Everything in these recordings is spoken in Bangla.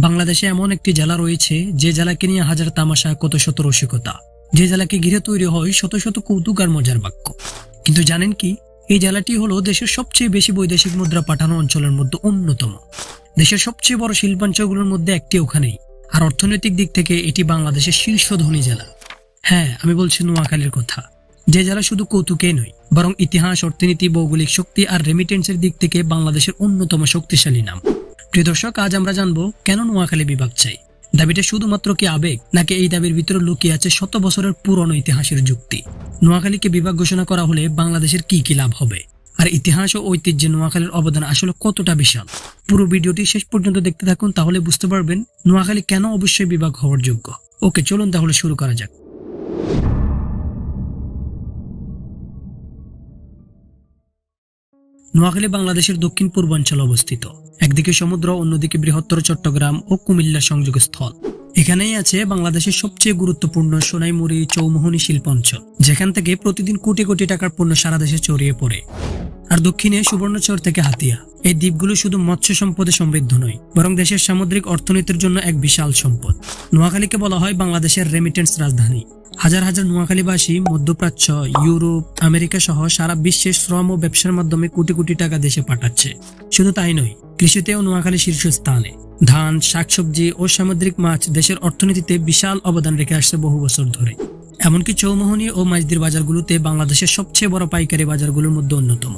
বাংলাদেশে এমন একটি জেলা রয়েছে যে জেলাকে নিয়ে হাজার তামাশা, কত শত রসিকতা। যে জেলাকে ঘিরে তৈরি হয় শত শত কৌতুক আর মজার বাক্য। কিন্তু জানেন কি? এই জেলাটি হলো দেশের সবচেয়ে বেশি বৈদেশিক মুদ্রা পাঠানো অঞ্চলের মধ্যে অন্যতম। দেশের সবচেয়ে বড় শিল্পাঞ্চলগুলোর মধ্যে একটি ওখানেই। আর অর্থনৈতিক দিক থেকে এটি বাংলাদেশের শীর্ষ ধনী জেলা। হ্যাঁ আমি বলছি নোয়াখালীর কথা। যে জেলা শুধু কৌতুকেই নয়, বরং ইতিহাস, অর্থনীতি, ভৌগোলিক শক্তি আর রেমিটেন্সের দিক থেকে বাংলাদেশের অন্যতম শক্তিশালী নাম। প্রিয় দর্শক, আজ আমরা জানব কেন নোয়াখালী বিভাগ চাই? দাবিটা শুধুমাত্র কি আবেগ, নাকি এই দাবির ভিতরে লুকিয়ে আছে শত বছরের পুরনো ইতিহাসের যুক্তি? নোয়াখালীকে বিভাগ ঘোষণা করা হলে বাংলাদেশের কি কি লাভ হবে? আর ইতিহাস ও ঐতিহ্যে নোয়াখালীর অবদান আসলে কতটা বিশাল? পুরো ভিডিওটি শেষ পর্যন্ত দেখতে থাকুন, তাহলে বুঝতে পারবেন নোয়াখালী কেন অবশ্যই বিভাগ হওয়ার যোগ্য। ওকে, চলুন তাহলে শুরু করা যাক। নোয়াখালী বাংলাদেশের দক্ষিণ পূর্বাঞ্চলে অবস্থিত। একদিকে সমুদ্র, অন্যদিকে বৃহত্তর চট্টগ্রাম ও কুমিল্লা সংযোগ স্থল এখানেই আছে বাংলাদেশের সবচেয়ে গুরুত্বপূর্ণ সোনাইমুড়ি চৌমোহনী শিল্প অঞ্চল, যেখান থেকে প্রতিদিন কোটি কোটি টাকার পণ্য সারা দেশে ছড়িয়ে পড়ে। আর দক্ষিণে সুবর্ণচর থেকে হাতিয়া। এই দ্বীপগুলো শুধু মৎস্য সম্পদে সমৃদ্ধ নয়, বরং দেশের সামুদ্রিক অর্থনীতির জন্য এক বিশাল সম্পদ। নোয়াখালীকে বলা হয় বাংলাদেশের রেমিটেন্স রাজধানী। হাজার হাজার নোয়াখালীবাসী মধ্যপ্রাচ্য, ইউরোপ, আমেরিকা সহ সারা বিশ্বের শ্রম ও ব্যবসার মাধ্যমে কোটি কোটি টাকা দেশে পাঠাচ্ছে। শুধু তাই নয় কৃষিতেও নোয়াখালী শীর্ষস্থানে। ধান, শাকসবজি ও সামুদ্রিক মাছ দেশের অর্থনীতিতে বিশাল অবদান রেখে আসছে বহু বছর ধরে। এমনকি চৌমোহনী ও মাইজদির বাজারগুলোতে বাংলাদেশের সবচেয়ে বড় পাইকারি বাজারগুলোর মধ্যে অন্যতম।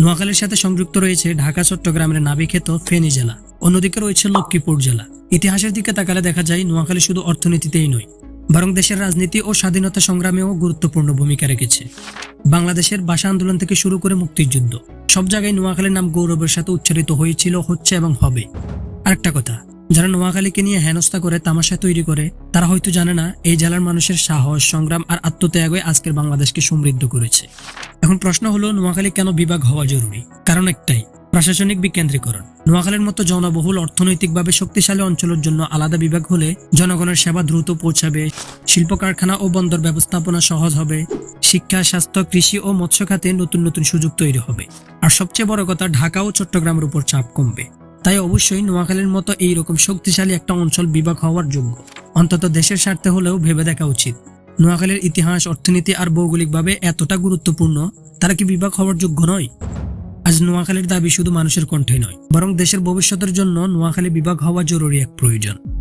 নোয়াখালীর সাথে সংযুক্ত রয়েছে ঢাকা, চট্টগ্রামের নাবিখ্যাত ফেনী জেলা। অন্যদিকে রয়েছে লক্ষ্মীপুর জেলা। ইতিহাসের দিকে তাকালে দেখা যায়, নোয়াখালী শুধু অর্থনীতিতেই নয়, বরং দেশের রাজনীতি ও স্বাধীনতা সংগ্রামেও গুরুত্বপূর্ণ ভূমিকা রেখেছে। বাংলাদেশের ভাষা আন্দোলন থেকে শুরু করে মুক্তিযুদ্ধ। সব জায়গায় নোয়াখালীর নাম গৌরবের সাথে উচ্চারিত হয়েছিল, হচ্ছে এবং হবে। আরেকটা কথা, যারা নোয়াখালীকে নিয়ে হেনস্থা করে, তামাশা তৈরি করে, তারা হয়তো জানে না, এই জেলার মানুষের সাহস, সংগ্রাম আর আত্মত্যাগে আজকের বাংলাদেশকে সমৃদ্ধ করেছে। এখন প্রশ্ন হলো, নোয়াখালী কেন বিভাগ হওয়া জরুরি? কারণ একটাই প্রশাসনিক বিকেন্দ্রীকরণ। নোয়াখালীর মতো জনবহুল, অর্থনৈতিকভাবে শক্তিশালী অঞ্চলের জন্য আলাদা বিভাগ হলে জনগণের সেবা দ্রুত পৌঁছাবে, শিল্প কারখানা ও বন্দর ব্যবস্থাপনা সহজ হবে, শিক্ষা, স্বাস্থ্য, কৃষি ও মৎস্য খাতে নতুন নতুন সুযোগ তৈরি হবে। আর সবচেয়ে বড় কথা, ঢাকা ও চট্টগ্রামের উপর চাপ কমবে। তাই অবশ্যই নোয়াখালীর মতো এই রকম শক্তিশালী একটা অঞ্চল বিভাগ হওয়ার যোগ্য। অন্তত দেশের স্বার্থে হলেও ভেবে দেখা উচিত। নোয়াখালীর ইতিহাস, অর্থনীতি আর ভৌগোলিকভাবে এতটা গুরুত্বপূর্ণ, তারা কি বিভাগ হওয়ার যোগ্য নয়? আজ নোয়াখালীর দাবি শুধু মানুষের কণ্ঠে নয়, বরং দেশের ভবিষ্যতের জন্য নোয়াখালী বিভাগ হওয়া জরুরি এক প্রয়োজন।